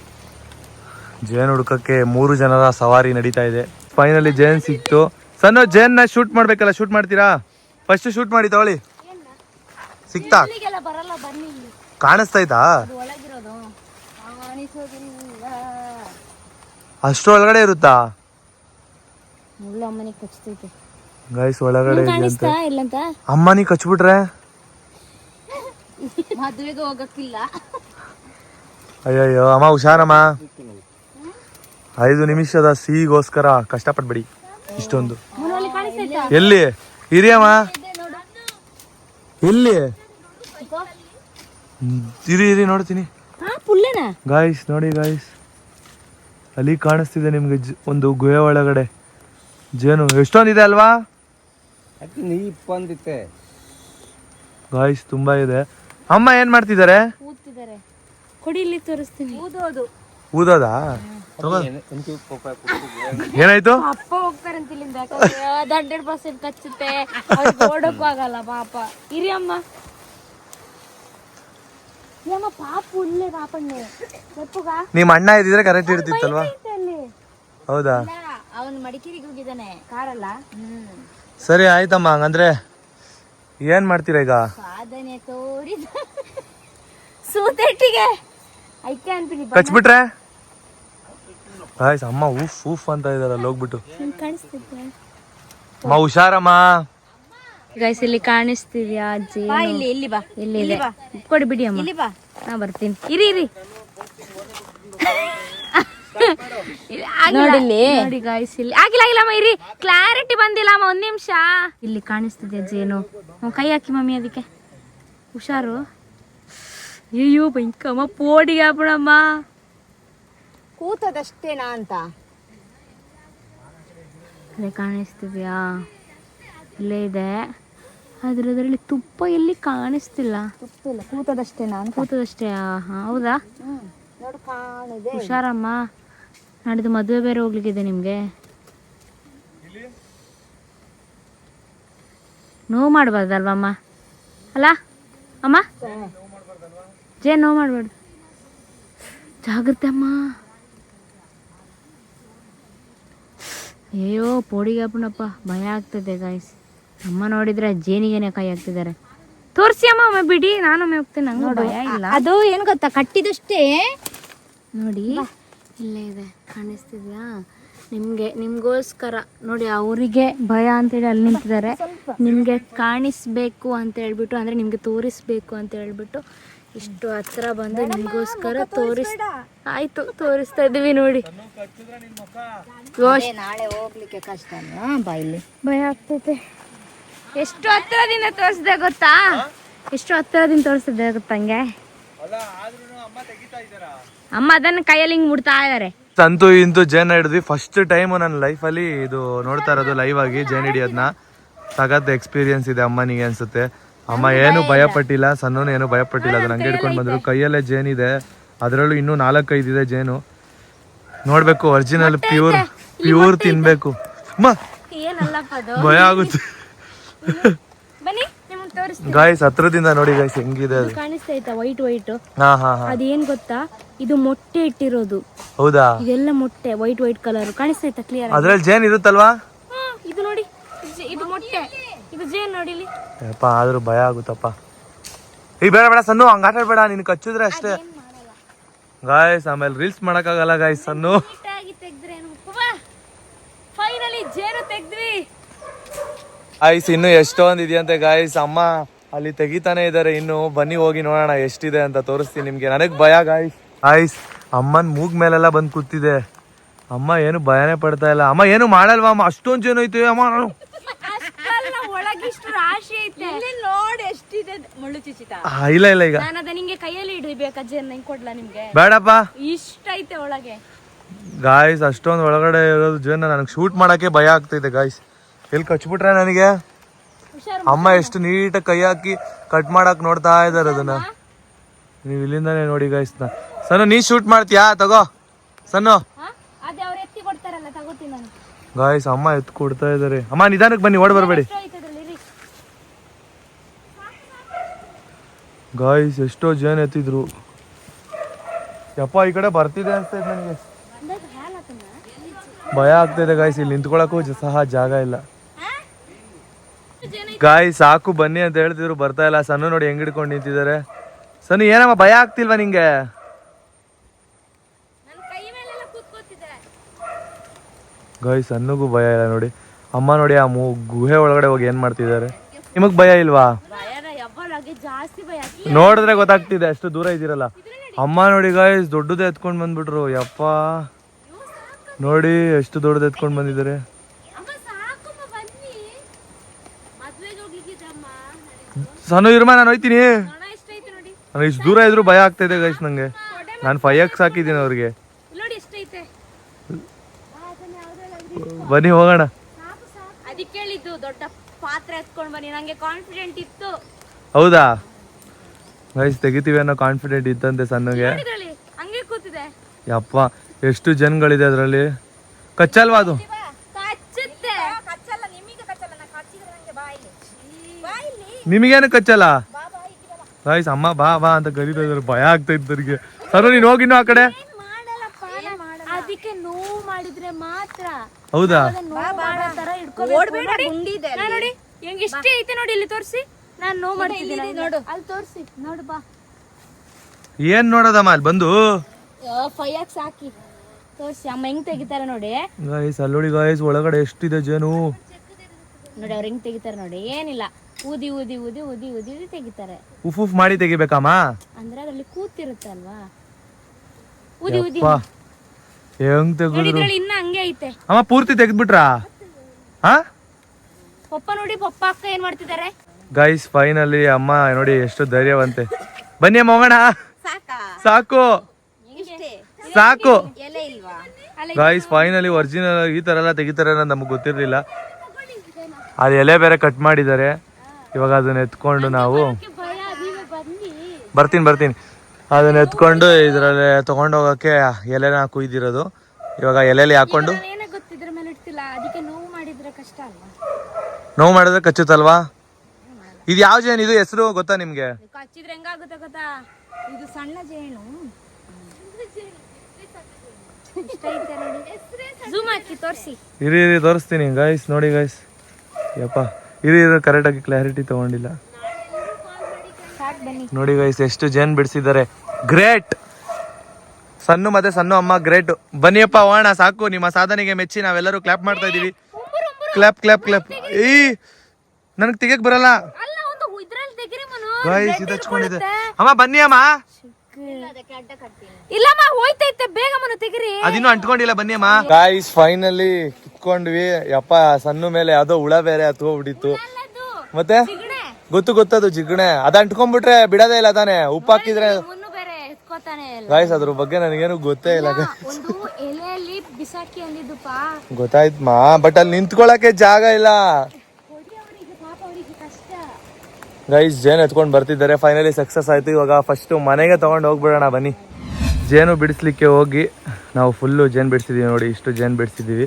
ಜೇನ್ ಹುಡ್ಕಕ್ಕೆ ಮೂರು ಜನರ ಸವಾರಿ ನಡೀತಾ ಇದೆ. ಫೈನಲಿ ಜೇನ್ ಸಿಕ್ತು. ಸಣ್ಣ ಜೇನ್ನ ಶೂಟ್ ಮಾಡ್ಬೇಕಲ್ಲ ಶೂಟ್ ಮಾಡ್ತೀರಾ? ಫಸ್ಟ್ ಶೂಟ್ ಮಾಡಿ, ತಗೊಳ್ಳಿ. ಸಿಕ್ತಾ? ಕಾಣಿಸ್ತಾಯ್ತಾ ಅದು ಅಷ್ಟು ಒಳಗಡೆ ಇರುತ್ತಾ? ಗೈಸ್ ಒಳಗಡೆ ಕಾಣಿಸ್ತಾ ಅಮ್ಮನಿ ಕಚ್ಬಿಟ್ರೆ? ಮದುವೆಗೆ ಹೋಗಕ್ಕಿಲ್ಲ. ಅಯ್ಯಯ್ಯೋ ಅಮ್ಮ ಹುಷಾರಮ್ಮ? ಐದು ನಿಮಿಷದ ಸಿಗೋಸ್ಕರ ಕಷ್ಟಪಡ್ಬೇಡಿ. ಇಷ್ಟೊಂದು. ಕಾಣಿಸ್ತೈತಾ ಎಲ್ಲಿ? ಹಿರಿಯಮ್ಮ? ಎಲ್ಲಿ? ಇರಿ ಇರಿ ನೋಡ್ತೀನಿ. ಗಾಯ್ಸ್ ನೋಡಿ ಗಾಯ್ಸ್ ಅಲ್ಲಿ ಕಾಣಿಸ್ತಿದೆ ನಿಮ್ಗೆ ಒಂದು ಗುಹೆ ಒಳಗಡೆ. ಜೇನು ಎಷ್ಟೊಂದಿದೆ ಅಲ್ವಾ? ಇಪ್ಪಂದಿತ್ತೆ? ಗಾಯ್ಸ್ ತುಂಬಾ ಇದೆ. ಅಮ್ಮ ಏನ್ ಮಾಡ್ತಿದ್ದಾರೆ? ಊದ್ತಿದ್ದಾರೆ. ಕೊಡಿ ಇಲ್ಲಿ ತೋರಿಸ್ತೀನಿ. ಊದೋದು. ಊದೋದಾ? ಏನಾಯ್ತು? ಅಪ್ಪ ಹೋಗ್ತಾರಂತ ಇಲ್ಲಿಂದ ಯಾಕಂದ್ರೆ ಹಂಡ್ರೆಡ್ ಪರ್ಸೆಂಟ್ ಕಚ್ಚುತ್ತೆ. ಓಡಕ್ಕೂ ಆಗಲ್ಲ ಪಾಪ. ಇರಿ ಅಮ್ಮ. ಏಮ್ಮ ಪಾಪ ಉಳ್ಳೆ ಪಾಪಣ್ಣೆ. ಎಪ್ಪುಗ? ನಿಮ್ ಅಣ್ಣ ಇದ್ದಿದ್ರೆ ಕರೆಕ್ಟ್ ಇರ್ತಿತ್ತಲ್ವಾ? ಅಲ್ಲಿ. ಹೌದಾ? ಅವನು ಮಡಿಕೇರಿಗೆ ಹೋಗಿದ್ದಾನೆ. ಕಾರಲ್ಲ? ಸರಿ ಆಯ್ತಮ್ಮ ಹಂಗಂದ್ರೆ ಏನ್ ಮಾಡ್ತೀರಾ ಈಗ? ಸಾಧನೆ ತೋರಿದ ಸೂತೆಟ್ಟಿಗೆ. ಐಕೆ ಅಂತೀನಿ ಕಚ್ಬಿಟ್ರೆ? ಆಯ್ತು ಅಮ್ಮ ಉಫ್ ಉಫ್ ಅಂತ ಇದಾರಲ್ಲ ಹೋಗ್ಬಿಟ್ಟು. ಅಮ್ಮ ಹುಷಾರಮ್ಮ. ಗೈಸ್ ಇಲ್ಲಿ ಕಾಣಿಸ್ತಿದ್ಯಾ ಅಜ್ಜಿ? ಇಲ್ಲಿ ಇಲ್ಲಿ ಬಾ. ಇಲ್ಲಿ ಬಾ. ಕೊಡಿ ಬಿಡಿ ಅಮ್ಮ. ಇಲ್ಲಿ ಬಾ. ನಾ ಬರ್ತೀನಿ. ಇರಿ ಇರಿ. ನೋಡಿ ನೋಡಿ ಗಾಯ್ಸ್ ಇಲ್ಲಿ. ಆಗಿಲ್ಲ ಆಗಿಲ್ಲ ಅಮ್ಮ ಇರಿ. ಕ್ಲಾರಿಟಿ ಬಂದಿಲ್ಲ ಅಮ್ಮ ಒಂದ್ ನಿಮಿಷ. ಇಲ್ಲಿ ಕಾಣಿಸ್ತಿದೆ ಜೇನು ಕೈ ಹಾಕಿ ಮಮ್ಮಿ ಅದಕ್ಕೆ. ಹುಷಾರು? ಅಯ್ಯೋ ಭಯಂಕಮ್ಮ ಪೋಡಿ ಬಿಡಮ್ಮ ಕೂತದಷ್ಟೇನಾ ಅಂತ. ಅದೇ ಕಾಣಿಸ್ತಿದ್ಯಾ? ಇಲ್ಲೇ ಇದೆ. ಆದ್ರೆ ಅದರಲ್ಲಿ ತುಪ್ಪ ಎಲ್ಲಿ ಕಾಣಿಸ್ತಿಲ್ಲ? ಕೂತದಷ್ಟೇ ಅಂತ ಕೂತದಷ್ಟೇ ಆಹಾ, ಹೌದಾ? ಹ್ಮ್ ನೋಡು ಕಾಣಿದೆ. ಹುಷಾರಮ್ಮ ನಾಡಿದ್ದು ಮದುವೆ ಬೇರೆ ಹೋಗ್ಲಿಕ್ಕಿದೆ ನಿಮ್ಗೆ. ನೋವು ಮಾಡಬಾರ್ದಲ್ವಮ್ಮ? ಅಲ್ಲ ಅಮ್ಮ? ಜೇ ನೋವು ಮಾಡಬಾರ್ದು. ಜಾಗ್ರತೆ ಅಮ್ಮ ಅಯ್ಯೋ ಪೋಡಿಗಪ್ಪನಪ್ಪ ಭಯ ಆಗ್ತದೆ ಗಾಯ್ಸ್ ಅಮ್ಮ ನೋಡಿದ್ರೆ ಜೇನಿಗೆನೆ ಕೈ ಹಾಕ್ತಿದ್ದಾರೆ. ತೋರಿಸಿ ಅಮ್ಮ ಒಮ್ಮೆ ಬಿಡಿ ನಾನು ಒಮ್ಮೆ ಹೋಗ್ತೀನಿ ನಂಗೆ ಭಯ ಇಲ್ಲ. ಅದು ಏನು ಗೊತ್ತಾ ಕಟ್ಟಿದಷ್ಟೇ. ನೋಡಿ. ಇಲ್ಲೇ ಇದೆ ಕಾಣಿಸ್ತಿದ್ಯಾ? ನಿಮಗೆ ನಿಮಗೋಸ್ಕರ ನೋಡಿ ಅವರಿಗೆ ಭಯ ಅಂತೇಳಿ ಅಲ್ಲಿ ನಿಂತಿದ್ದಾರೆ. ನಿಮಗೆ ಕಾಣಿಸ್ಬೇಕು ಅಂತ ಹೇಳ್ಬಿಟ್ಟು ಅಂದರೆ ನಿಮಗೆ ತೋರಿಸ್ಬೇಕು ಅಂತ ಹೇಳ್ಬಿಟ್ಟು ಇಷ್ಟು ಹತ್ರ ಬಂದು ನಿಮಗೋಸ್ಕರ ತೋರಿಸ್ ಆಯ್ತು ತೋರಿಸ್ತಾ ಇದೀವಿ ನೋಡಿ. ನಾಳೆ ಹೋಗ್ಲಿಕ್ಕೆ ಕಷ್ಟ ಅಲ್ವಾ? ಬಾಯಿಲಿ ಇಲ್ಲಿ. ಭಯ ಆಗ್ತೈತೆ. ಎಷ್ಟು ಹತ್ತಿರದಿಂದ ತೋರಿಸಿದೆ ಗೊತ್ತಾ? ಎಷ್ಟು ಹತ್ತಿರದಿಂದ ತೋರಿಸಿದೆ ಗೊತ್ತಾ ಹಂಗೆ? ಅಮ್ಮ ಅದನ್ನ ಕೈಯಲ್ಲಿ ಹಿಂಗ್ ಮುಡ್ತಾ ಇದಾರೆ. ಸಂತು ಇಂತು ಜೇನ ಹಿಡಿದ್ವಿ. ಫಸ್ಟ್ ಟೈಮ್ ನನ್ನ ಲೈಫಲ್ಲಿ ಇದು ನೋಡ್ತಾ ಇರೋದು ಲೈವ್ ಆಗಿ ಜೇನ್ ಹಿಡಿಯೋದನ್ನ ಸಗತ್ ಎಕ್ಸ್ಪೀರಿಯನ್ಸ್ ಇದೆ ಅಮ್ಮನಿಗೆ ಅನ್ಸುತ್ತೆ. ಅಮ್ಮ ಏನು ಭಯ ಪಟ್ಟಿಲ್ಲ ಸಣ್ಣನು ಏನು ಭಯ ಪಟ್ಟಿಲ್ಲ ಅದನ್ನ ಹಂಗೆ ಹಿಡ್ಕೊಂಡು ಬಂದ್ರು. ಕೈಯಲ್ಲೇ ಜೇನ್ ಇದೆ. ಅದರಲ್ಲೂ ಇನ್ನೂ ನಾಲ್ಕೈದು ಇದೆ ಜೇನು. ನೋಡ್ಬೇಕು ಒರಿಜಿನಲ್ ಪ್ಯೂರ್ ಪ್ಯೂರ್ ತಿನ್ಬೇಕು. ಅಮ್ಮ ಏನಲ್ಲಪ್ಪ ಅದು? ಭಯ ಆಗುತ್ತೆ. ಬನ್ನಿ ನಿಮ್ಗೆ ತೋರಿಸ್ತೀನಿ. ಗಾಯ್ಸ್ ಹತ್ರದಿಂದ ನೋಡಿ ಗಾಯ್ಸ್ ಹೆಂಗಿದೆ ಅದು. ಕಾಣಿಸ್ತೈತಾ ವೈಟ್ ವೈಟ್ ಹಾ ಹಾ ಹಾ. ಅದೇನ್ ಗೊತ್ತಾ? ಇದು ಮೊಟ್ಟೆ ಇಟ್ಟಿರೋದು. ಹೌದಾ? ಇದೆಲ್ಲ ಮೊಟ್ಟೆ ವೈಟ್ ವೈಟ್ ಕಲರ್ ಕಾಣಿಸ್ತೈತಾ ಕ್ಲಿಯರ್ ಅದ್ರಲ್ಲಿ ಜೇನ್ ಇರುತ್ತಲ್ವಾ? ಇದು ನೋಡಿ. ಇದು ಇದು ಮೊಟ್ಟೆ. ಇದು ಜೇನ್ ನೋಡಿ ಇಲ್ಲಿ. ಅಪ್ಪ ಆದ್ರೂ ಭಯ ಆಗುತ್ತಪ್ಪ. ಈ ಬೇಡ ಬೇಡ ಸಣ್ಣ ಹಂಗ ಆಟ ಬೇಡ ನಿನ್ ಕಚ್ಚಿದ್ರೆ ಅಷ್ಟೇ. ಗಾಯ್ಸ್ ಆಮೇಲೆ ರೀಲ್ಸ್ ಮಾಡಕ್ಕಾಗಲ್ಲ ಗಾಯ್ಸ್ ಸಣ್ಣ ನೀಟಾಗಿ ತೆಗ್ದ್ರೇನು ಫೈನಲಿ ಜೇನು ತೆಗ್ದ್ವಿ. ಗಾಯ್ಸ್ ಇನ್ನು ಎಷ್ಟೊಂದ್ ಇದೆಯಂತೆ ಗಾಯ್ಸ್ ಅಮ್ಮ ಅಲ್ಲಿ ತೆಗಿತಾನೆ ಇದ್ದಾರೆ. ಇನ್ನು ಬನ್ನಿ ಹೋಗಿ ನೋಡೋಣ ಎಷ್ಟಿದೆ ಅಂತ ತೋರಿಸ್ತೀನಿ ನಿಮ್ಗೆ. ನನಗ್ ಭಯ ಗಾಯ್ಸ್ ಆಯ್ಸ್ ಅಮ್ಮನ್ ಮೂಗ್ ಮೇಲೆಲ್ಲ ಬಂದ್ ಕೂತಿದೆ. ಅಮ್ಮ ಏನು ಭಯನೇ ಪಡ್ತಾ ಇಲ್ಲ. ಅಮ್ಮ ಏನು ಮಾಡಲ್ವಾ ಅಮ್ಮ? ಅಷ್ಟೊಂದ್ ಜನ ಐತೆ ಅಮ್ಮ. ನಾನು ಇಲ್ಲ ಇಲ್ಲ ಈಗ. ನಾನು ಅದ ನಿಂಗೆ ಕೈಯಲ್ಲಿ ಹಿಡಿಬೇಕಾ ಜೇನ್? ನಂಗೆ ಕೊಡ್ಲಾ ನಿಮ್ಗೆ? ಬೇಡಪ್ಪ. ಇಷ್ಟ ಐತೆ ಒಳಗೆ. ಗಾಯ್ಸ್ ಅಷ್ಟೊಂದು ಒಳಗಡೆ ಇರೋದು ಜನ ನನಗೆ ಶೂಟ್ ಮಾಡಕ್ಕೆ ಭಯ ಆಗ್ತೈತೆ ಗಾಯ್ಸ್ ಎಲ್ಲಿ ಕಚ್ಬಿಟ್ರೆ ನನಗೆ? ಅಮ್ಮ ಎಷ್ಟು ನೀಟಾಗಿ ಕೈ ಹಾಕಿ ಕಟ್ ಮಾಡಕ್ ನೋಡ್ತಾ ಇದಾರೆ ಅದನ್ನ. ನೀವು ಇಲ್ಲಿಂದಾನೇ ನೋಡಿ ಗಾಯ್ಸ್ ಸಣ್ಣ ನೀ ಶೂಟ್ ಮಾಡ್ತೀಯಾ? ತಗೋ. ಸಣ್ಣ ಗಾಯ್ಸ್ ಅಮ್ಮ ಎತ್ ಕೊಡ್ತಾ ಇದಾರೆ. ಅಮ್ಮ ನಿಧಾನಕ್ಕೆ ಬನ್ನಿ ಓಡ್ ಬರಬೇಡಿ. ಗಾಯ್ಸ್ ಎಷ್ಟೋ ಜನ ಎತ್ತಿದ್ರು. ಯಪ್ಪ ಈ ಕಡೆ ಬರ್ತಿದೆ ಅನ್ಸ್ತೈತೆ ನನಗೆ. ಭಯ ಆಗ್ತಾ ಇದೆ ಭಯ ಆಗ್ತಿದೆ ಗಾಯ್ಸ್ ಇಲ್ಲಿ ನಿಂತ್ಕೊಳಕ್ಕೂ ಸಹ ಜಾಗ ಇಲ್ಲ. ಗಾಯ್ ಸಾಕು ಬನ್ನಿ ಅಂತ ಹೇಳ್ತಿದ್ರು. ಬರ್ತಾ ಇಲ್ಲ. ಸಣ್ಣ ನೋಡಿ ಹೆಂಗ್ ಹಿಡ್ಕೊಂಡು ನಿಂತಿದ್ದಾರೆ. ಸಣ್ಣ ಏನಮ್ಮ ಭಯ ಆಗ್ತಿಲ್ವಾ ನಿಂಗೆ? ಗಾಯ್ ಸಣ್ಣಗೂ ಭಯ ಇಲ್ಲ ನೋಡಿ. ಅಮ್ಮ ನೋಡಿ ಆ ಗುಹೆ ಒಳಗಡೆ ಹೋಗಿ ಏನ್ ಮಾಡ್ತಿದ್ದಾರೆ? ನಿಮಗ್ ಭಯ ಇಲ್ವಾ? ನೋಡಿದ್ರೆ ಗೊತ್ತಾಗ್ತಿದೆ ಅಷ್ಟು ದೂರ ಇದ್ದೀರಲ್ಲ. ಅಮ್ಮ ನೋಡಿ ಗಾಯ್ಸ್ ದೊಡ್ಡದೇ ಎತ್ಕೊಂಡು ಬಂದ್ಬಿಟ್ರು. ಯಪ್ಪ. ನೋಡಿ ಎಷ್ಟು ದೊಡ್ಡದು ಎತ್ಕೊಂಡು ಬಂದಿದ್ದಾರೆ ಅಮ್ಮ ಸಾಕಮ್ಮ ಬನ್ನಿ ಮದ್ವೆಗೆ ಹೋಗಿದ್ದಮ್ಮ ಸಣ್ಣ ಇರ್ಮ ನಾನು ಹೋಯ್ತೀನಿ. ನಾನು ಇಷ್ಟು ದೂರ ಇದ್ರು ಭಯ ಆಗ್ತಾ ಗೈಸ್ ನಂಗೆ. ನಾನು ಫೈವ್ ಎಕ್ಸ್ ಹಾಕಿದ್ದೀನಿ ಅವ್ರಿಗೆ. ಬನ್ನಿ ಹೋಗೋಣ. ಅದಕ್ಕೆ ಹೇಳಿದ್ದು ದೊಡ್ಡ ಪಾತ್ರೆ ಎತ್ಕೊಂಡ್ ಬನ್ನಿ. ನಂಗೆ ಕಾನ್ಫಿಡೆಂಟ್ ಇತ್ತು. ಹೌದಾ? ಗೈಸ್ ತೆಗಿತೀವಿ ಅನ್ನೋ ಕಾನ್ಫಿಡೆಂಟ್ ಇತ್ತಂತೆ ಸಣ್ಣಗೆ ಹಂಗೆ ಕೂತಿದೆ. ಯಪ್ಪ ಎಷ್ಟು ಜನಗಳಿದೆ ಅದರಲ್ಲಿ? ಕಚ್ಚಲ್ವಾ ಅದು ಕಚ್ಚುತ್ತೆ ಕಚ್ಚಲ್ಲ ನಿಮಗೆ ಕಚ್ಚಲ್ಲ ನಾ ಕಚ್ಚಿದ್ರೆ ನಂಗೆ ಬಾ ಇಲ್ಲಿ ಬಾ ಇಲ್ಲಿ ನಿಮಗೇನು ಕಚ್ಚಲ್ಲ? ಗೈಸ್ ಅಮ್ಮ ಬಾ ಬಾ ಅಂತ ಕರೀತಾ ಇದಾರೆ ಭಯ ಆಗ್ತಾ ಇದ್ದರಿಗೆ ಸರ್ ನೀನು ಹೋಗಿನ್ನು ಆ ಕಡೆ. ಅದಕ್ಕೆ ನೋವು ಮಾಡಿದ್ರೆ ಮಾತ್ರ. ಹೌದಾ? ನೋಡಿ, ಗುಂಡಿ ಇದೆ ನೋಡಿ ಹೆಂಗ್ ಇಷ್ಟೇ ಐತೆ ನೋಡಿ ಇಲ್ಲಿ ತೋರಿಸಿ. ನಾನು ನೋವು ಮಾಡ್ತಿದ್ದೀನಿ ನೋಡು. ಅಲ್ಲಿ ತೋರಿಸಿ. ನೋಡು ಬಾ. ಏನ್ ನೋಡೋದಮ್ಮ ಅಲ್ಲಿ? ಬಂದು. ಫೈಯಾಕ್ ಸಾಕಿ. ತೋರಿಸಿ. ಅಮ್ಮ ಹೆಂಗ್ ತೆಗಿತಾರೆ ನೋಡಿ. ಗಾಯ್ಸ್ ಅಲ್ಲೋಡಿ ಗಾಯ್ಸ್ ಒಳಗಡೆ ಎಷ್ಟಿದೆ ಜೇನು? ನೋಡಿ ಅವ್ರು ಹೆಂಗ್ ತೆಗಿತಾರೆ ನೋಡಿ. ಏನಿಲ್ಲ. ಊದಿ ಊದಿ ಊದಿ ಊದಿ ಊದಿ ಊದಿ ತೆಗಿತಾರೆ. ಉಫ್ ಉಫ್ ಮಾಡಿ ತೆಗಿಬೇಕಮ್ಮ? ಅಂದ್ರೆ ಅದರಲ್ಲಿ ಕೂತಿರುತ್ತೆ ಅಲ್ವಾ ಊದಿ ಊದಿ. ಯಪ್ಪ. ಹೆಂಗ್ ನೋಡಿ ತೆಗೆದ್ರು ಇದ್ರಲ್ಲಿ ಇನ್ನ ಹಂಗೆ ಐತೆ. ಅಮ್ಮ ಪೂರ್ತಿ ತೆಗೆದ್ಬಿಟ್ರಾ? ಹಾ? ಪಪ್ಪ ನೋಡಿ ಪಪ್ಪ ಅಕ್ಕ ಏನ್ ಮಾಡ್ತಿದ್ದಾರೆ? ಗೈಸ್ ಫೈನಲಿ ಅಮ್ಮ ನೋಡಿ ಎಷ್ಟು ಧೈರ್ಯವಂತೆ. ಬನ್ನಿ ಅಮ್ಮ ಹೋಗೋಣ. ಸಾಕು? ಇಷ್ಟೇ. ಸಾಕು. ಗೈಸ್ ಇಲ್ವಾ? ಗಾಯ್ಸ್ ಫೈನಲಿ ಒರಿಜಿನಲ್ ಈ ತರ ಎಲ್ಲ ತೆಗಿತಾರೆ ಅನ್ನೋದು ನಮಗೆ ಗೊತ್ತಿರಲಿಲ್ಲ. ಅದು ಎಲೆ ಬೇರೆ ಕಟ್ ಮಾಡಿದ್ದಾರೆ. ಇವಾಗ ಅದನ್ನ ಎತ್ಕೊಂಡು ನಾವು ಬರ್ತೀನಿ ಬರ್ತೀನಿ. ಅದನ್ನ ಎತ್ಕೊಂಡು ಇದರಲ್ಲಿ ತಗೊಂಡು ಹೋಗೋಕ್ಕೆ ಎಲೆನ ಕುಯ್ದಿರೋದು. ಇವಾಗ ಎಲೆಲಿ ಹಾಕೊಂಡು ಏನೇ ಗೊತ್ತಿದ್ರ ಮೇಲೆ ಇಡ್ತಿಲ್ಲ ಅದಕ್ಕೆ ನೋವು ಮಾಡಿದ್ರೆ ಕಷ್ಟ ಅಲ್ವಾ? ನೋವು ಮಾಡಿದ್ರೆ ಕಚ್ಚುತ್ತಲ್ವಾ? ಇದು ಯಾವ ಜೇನು? ಇದು ಹೆಸರು ಗೊತ್ತಾ ನಿಮ್ಗೆ? ಕಚ್ಚಿದ್ರೆ ಹೆಂಗಾಗುತ್ತೆ ಗೊತ್ತಾ? ಇದು ಸಣ್ಣ ಜೇನು. ಇರಿ ತೋರಿಸ್ತೀನಿ ಗೈಸ್ ನೋಡಿ ಗೈಸ್ ಯಪ್ಪ. ಇರಿ ಇದು ಕರೆಕ್ಟಾಗಿ ಕ್ಲಾರಿಟಿ ತಗೊಂಡಿಲ್ಲ. ನೋಡಿ ಗೈಸ್ ಎಷ್ಟು ಜೇನ್ ಬಿಡಿಸಿದ್ದಾರೆ. ಗ್ರೇಟ್ ಸಣ್ಣ ಮತ್ತೆ ಸಣ್ಣ ಅಮ್ಮ ಗ್ರೇಟ್ ಬನ್ನಿಯಪ್ಪ ಹೋಣ ಸಾಕು. ನಿಮ್ಮ ಸಾಧನೆಗೆ ಮೆಚ್ಚಿ ನಾವೆಲ್ಲರೂ ಕ್ಲಾಪ್ ಮಾಡ್ತಾ ಇದೀವಿ ಕ್ಲಾಪ್ ಕ್ಲಾಪ್ ಕ್ಲಾಪ್ ಈ ನನಗೆ ತೆಗಿಯಕ್ ಬರಲ್ಲ. ಅಲ್ಲ ಒಂದು ಇದ್ರಲ್ಲಿ ತೆಗಿರಿ ಮನು ಗೈಸ್ ಇದು ಹಚ್ಕೊಂಡಿದೆ ಅಮ್ಮ ಬನ್ನಿ ಅಮ್ಮ. ಇಲ್ಲಮ್ಮ ಹೋಯ್ತೈತೆ. ಬೇಗ ಮನು ತೆಗಿರಿ. ಅದಿನ್ನೂ ಅಂಟ್ಕೊಂಡಿಲ್ಲ ಬನ್ನಿ ಅಮ್ಮ. ಗಾಯ್ಸ್ ಫೈನಲಿ ಕಿತ್ಕೊಂಡ್ವಿ ಯಪ್ಪ ಸಣ್ಣ ಮೇಲೆ ಯಾವ್ದೋ ಹುಳ ಬೇರೆ ಹತ್ಕೊಂಡ್ಬಿಟ್ಟಿತ್ತು ಮತ್ತೆ? ಗೊತ್ತು ಗೊತ್ತದು ಜಿಗಣೆ. ಅದ ಅಂಟ್ಕೊಂಡ್ಬಿಟ್ರೆ ಬಿಡೋದೇ ಇಲ್ಲ ತಾನೆ. ಉಪ್ಪು ಹಾಕಿದ್ರೆ ಗಾಯ್ಸ್ ಅದ್ರ ಬಗ್ಗೆ ನನಗೇನು ಗೊತ್ತೇ ಇಲ್ಲ. ಗೊತ್ತಾಯ್ತು ಮಾ ಬಟ್ ಅಲ್ಲಿ ನಿಂತ್ಕೊಳಕ್ಕೆ ಜಾಗ ಇಲ್ಲ. ಗೈಸ್ ಜೇನು ಎತ್ಕೊಂಡು ಬರ್ತಿದ್ದಾರೆ. ಫೈನಲಿ ಸಕ್ಸಸ್ ಆಯ್ತು. ಇವಾಗ ಫಸ್ಟ್ ಮನೆಗೆ ತಗೊಂಡು ಹೋಗ್ಬಿಡೋಣ ಬನ್ನಿ. ಜೇನು ಬಿಡಿಸ್ಲಿಕ್ಕೆ ಹೋಗಿ ನಾವು ಫುಲ್ಲು ಜೇನು ಬಿಡಿಸಿದೀವಿ ನೋಡಿ ಇಷ್ಟು ಜೇನು ಬಿಡಿಸಿದೀವಿ.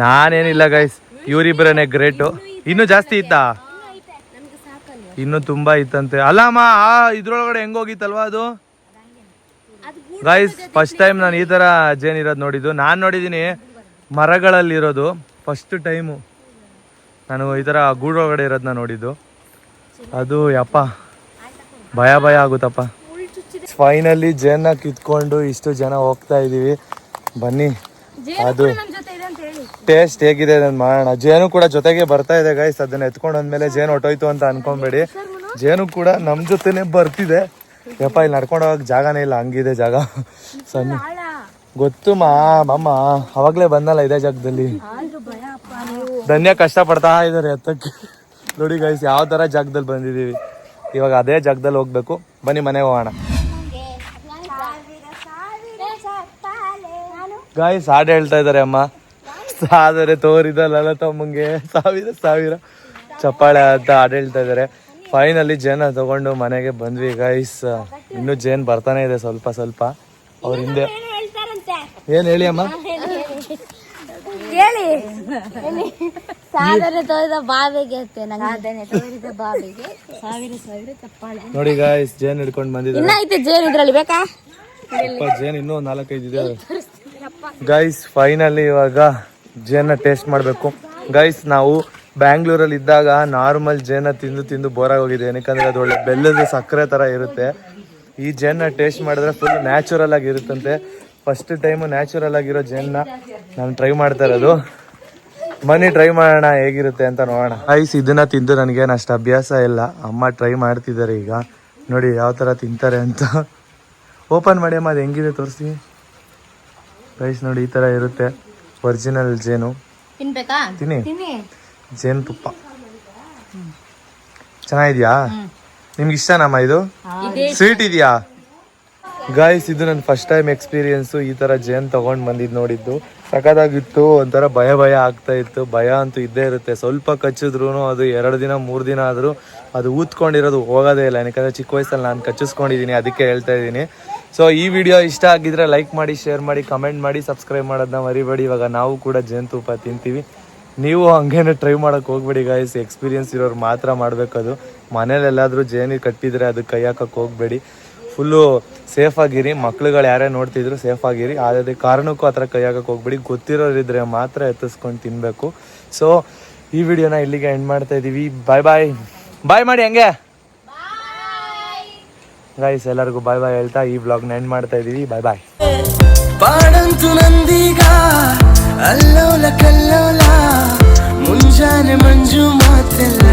ನಾನೇನಿಲ್ಲ ಗೈಸ್ ಇವರಿಬ್ಬರೇ ಗ್ರೇಟು ಇನ್ನೂ ಜಾಸ್ತಿ ಇತ್ತಾ? ಇನ್ನೂ ತುಂಬಾ ಇತ್ತಂತೆ. ಅಲ್ಲಮ್ಮ ಆ ಇದ್ರೊಳಗಡೆ ಹೆಂಗ್ ಹೋಗಿತ್ತಲ್ವಾ ಅದು? ಗೈಸ್ ಫಸ್ಟ್ ಟೈಮ್ ನಾನು ಈ ತರ ಜೇನ್ ಇರೋದು ನೋಡಿದ್ದು. ನಾನು ನೋಡಿದ್ದೀನಿ ಮರಗಳಲ್ಲಿರೋದು ಫಸ್ಟ್ ಟೈಮು ನಾನು ಈ ಥರ ಗೂಡೊಳಗಡೆ ಇರೋದನ್ನ ನೋಡಿದ್ದು. ಅದು ಯಪ್ಪ. ಭಯ ಭಯ ಆಗುತ್ತಪ್ಪ. ಫೈನಲಿ ಜೇನ ಕಿತ್ಕೊಂಡು ಇಷ್ಟು ಜನ ಹೋಗ್ತಾ ಇದೀವಿ. ಬನ್ನಿ. ಅದು ನಮ್ ಜೊತೆ ಇದೆ ಅಂತ ಹೇಳಿ ಟೇಸ್ಟ್ ಹೇಗಿದೆ ಅದನ್ನ ಮಾಡೋಣ ಜೇನು ಕೂಡ ಜೊತೆಗೆ ಬರ್ತಾ ಇದೆ ಗೈಸ್ ಅದನ್ನ ಎತ್ಕೊಂಡು ಅಂದ್ಮೇಲೆ ಜೇನು ಹೊಟ್ಟೋಯ್ತು ಅಂತ ಅನ್ಕೊಂಬೇಡಿ ಜೇನು ಕೂಡ ನಮ್ ಜೊತೆನೆ ಬರ್ತಿದೆ ಯಪ್ಪ ಇಲ್ಲಿ ನಡ್ಕೊಂಡು ಹೋಗಕ್ ಜಾಗನೇ ಇಲ್ಲ ಹಂಗಿದೆ ಜಾಗ ಸಣ್ಣ ಗೊತ್ತು ಮಾ ಮಮ್ಮ ಅವಾಗ್ಲೇ ಬಂದಲ್ಲ ಇದೇ ಜಾಗದಲ್ಲಿ ಧನ್ಯ ಕಷ್ಟ ಪಡ್ತಾ ಇದಾರೆ ಎತ್ತಕ್ಕೆ ನೋಡಿ ಗೈಸ್ ಯಾವ ತರ ಜಾಗದಲ್ಲಿ ಬಂದಿದೀವಿ ಇವಾಗ ಅದೇ ಜಾಗದಲ್ಲಿ ಹೋಗ್ಬೇಕು ಬನ್ನಿ ಮನೆಗೆ ಹೋಗೋಣ ಗಾಯ್ಸ್ ಹಾಡು ಹೇಳ್ತಾ ಇದಾರೆ ಅಮ್ಮ ಸಾದರೆ ತೋರಿದಲ್ಲ ತಮ್ಮಂಗೆ ಸಾವಿರ ಸಾವಿರ. ಚಪ್ಪಾಳೆ ಅಂತ ಆಡಳ್ತಾ ಹೇಳ್ತಾ ಇದಾರೆ ಫೈನಲಿ ಜೇನ ತಗೊಂಡು ಮನೆಗೆ ಬಂದ್ವಿ ಗೈಸ್ ಇನ್ನು ಜೇನ್ ಬರ್ತಾನೆ ಇದೆ ಸ್ವಲ್ಪ ಸ್ವಲ್ಪ. ಅವ್ರ ಹಿಂದೆ ಏನ್ ಹೇಳಿ ಅಮ್ಮ? ಹೇಳಿ. ಸಾಧನೆ ತೋರಿದ ಬಾವಿಗೆ ಅತ್ತೆ ಸಾಧನೆ ತೋರಿದ ಬಾವಿಗೆ. ಸಾವಿರ ಸಾವಿರ ಚಪ್ಪಾಳೆ. ನೋಡಿ ಗಾಯ್ಸ್ ಜೇನ್ ಹಿಡ್ಕೊಂಡು ಬಂದಿದ್ದಾರೆ. ಇನ್ನ ಐತೆ ಜೇನು ಇದ್ರಲ್ಲಿ ಬೇಕಾ? ಜೇನ್ ಇನ್ನೂ ಒಂದ್ ನಾಲ್ಕೈದು ಇದೆ. ಗೈಸ್ ಫೈನಲಿ ಇವಾಗ ಜೇನ ಟೇಸ್ಟ್ ಮಾಡಬೇಕು. ಗೈಸ್ ನಾವು ಬ್ಯಾಂಗ್ಳೂರಲ್ಲಿ ಇದ್ದಾಗ ನಾರ್ಮಲ್ ಜೇನ ತಿಂದು ತಿಂದು ಬೋರಾಗೋಗಿದೆ ಏನಕ್ಕಂದ್ರೆ ಅದು ಒಳ್ಳೆ ಬೆಲ್ಲದ ಸಕ್ಕರೆ ಥರ ಇರುತ್ತೆ. ಈ ಜೇನ ಟೇಸ್ಟ್ ಮಾಡಿದ್ರೆ ಫುಲ್ ನ್ಯಾಚುರಲ್ ಆಗಿರುತ್ತಂತೆ ಫಸ್ಟ್ ಟೈಮು ನ್ಯಾಚುರಲ್ ಆಗಿರೋ ಜೇನ್ನ ನಾನು ಟ್ರೈ ಮಾಡ್ತಾ ಇರೋದು. ಬನ್ನಿ ಟ್ರೈ ಮಾಡೋಣ, ಹೇಗಿರುತ್ತೆ ಅಂತ ನೋಡೋಣ. ಐಸ್ ಇದನ್ನ ತಿಂದು ನನಗೇನು ಅಷ್ಟು ಅಭ್ಯಾಸ ಇಲ್ಲ. ಅಮ್ಮ ಟ್ರೈ ಮಾಡ್ತಿದ್ದಾರೆ ಈಗ. ನೋಡಿ, ಯಾವ ಥರ ತಿಂತಾರೆ ಅಂತ. ಓಪನ್ ಮಾಡಿ ಅಮ್ಮ, ಅದು ಹೆಂಗಿದೆ ತೋರಿಸಿ. ರೈಸ್ ನೋಡಿ, ಈ ಥರ ಇರುತ್ತೆ. ಒರಿಜಿನಲ್ ಜೇನು. ತಿನ್ಬೇಕಾ? ತಿನ್ನಿ. ಜೇನು ತುಪ್ಪ. ಚೆನ್ನಾಗಿದ್ಯಾ? ನಿಮ್ಗೆ ಇಷ್ಟನಮ್ಮ ಇದು? ಸ್ವೀಟ್ ಇದೆಯಾ? ಗಾಯ್ಸ್ ಇದು ನನ್ನ ಫಸ್ಟ್ ಟೈಮ್ ಎಕ್ಸ್ಪೀರಿಯೆನ್ಸು ಈ ಥರ ಜೇನ್ ತಗೊಂಡು ಬಂದಿದ್ದು ನೋಡಿದ್ದು. ಸಖತ್ತಾಗಿತ್ತು. ಒಂಥರ ಭಯ ಭಯ ಆಗ್ತಾ ಇತ್ತು. ಭಯ ಅಂತೂ ಇದ್ದೇ ಇರುತ್ತೆ. ಸ್ವಲ್ಪ ಕಚ್ಚಿದ್ರು ಅದು ಎರಡು ದಿನ ಮೂರು ದಿನ ಆದರೂ ಅದು ಊತ್ಕೊಂಡಿರೋದು ಹೋಗೋದೇ ಇಲ್ಲ. ಯಾಕಂದರೆ ಚಿಕ್ಕ ವಯಸ್ಸಲ್ಲಿ ನಾನು ಕಚ್ಚಿಸ್ಕೊಂಡಿದ್ದೀನಿ ಅದಕ್ಕೆ ಹೇಳ್ತಾ ಇದ್ದೀನಿ. ಸೊ ಈ ವಿಡಿಯೋ ಇಷ್ಟ ಆಗಿದ್ರೆ ಲೈಕ್ ಮಾಡಿ ಶೇರ್ ಮಾಡಿ ಕಮೆಂಟ್ ಮಾಡಿ ಸಬ್ಸ್ಕ್ರೈಬ್ ಮಾಡೋದನ್ನ ಮರಿಬೇಡಿ. ಇವಾಗ ನಾವು ಕೂಡ ಜೇನುತುಪ್ಪ ತಿಂತೀವಿ. ನೀವು ಹಂಗೇನೆ ಟ್ರೈ ಮಾಡೋಕೆ ಹೋಗ್ಬೇಡಿ ಗಾಯ್ಸ್ ಎಕ್ಸ್ಪೀರಿಯನ್ಸ್ ಇರೋರು ಮಾತ್ರ ಮಾಡಬೇಕದು ಮನೇಲೆಲ್ಲಾದರೂ ಜೇನು ಕಟ್ಟಿದರೆ ಅದು ಕೈ ಹಾಕೋಕೆ ಹೋಗಬೇಡಿ. ಫುಲ್ಲು ಸೇಫಾಗಿರಿ ಮಕ್ಳುಗಳು ಯಾರೇ ನೋಡ್ತಿದ್ರು ಸೇಫ್ ಆಗಿರಿ. ಯಾವುದೇ ಕಾರಣಕ್ಕೂ ಆ ಥರ ಕೈ ಹಾಕಕ್ಕೆ ಹೋಗ್ಬೇಡಿ. ಗೊತ್ತಿರೋರಿದ್ರೆ ಮಾತ್ರ ಎತ್ತಿಸ್ಕೊಂಡು ತಿನ್ನಬೇಕು ಸೊ ಈ ವಿಡಿಯೋನ ಇಲ್ಲಿಗೆ ಎಂಡ್ ಮಾಡ್ತಾ ಇದ್ದೀವಿ ಬಾಯ್ ಬಾಯ್ ಬಾಯ್ ಮಾಡಿ, ಹಂಗೆ. ಗೈಸ್ ಎಲ್ಲರಿಗೂ ಬಾಯ್ ಬಾಯ್ ಹೇಳ್ತಾ ಈ ವ್ಲಾಗ್ನ ಎಂಡ್ ಮಾಡ್ತಾ ಇದ್ದೀವಿ ಬಾಯ್ ಬಾಯ್ ಪಾಡಂತು ನಂದೀಗ, ಅಲ್ಲೋಲ ಕಲ್ಲೋಲ, ಮುಂಜಾನೆ ಮಂಜು ಮಾತೆಲ್ಲ.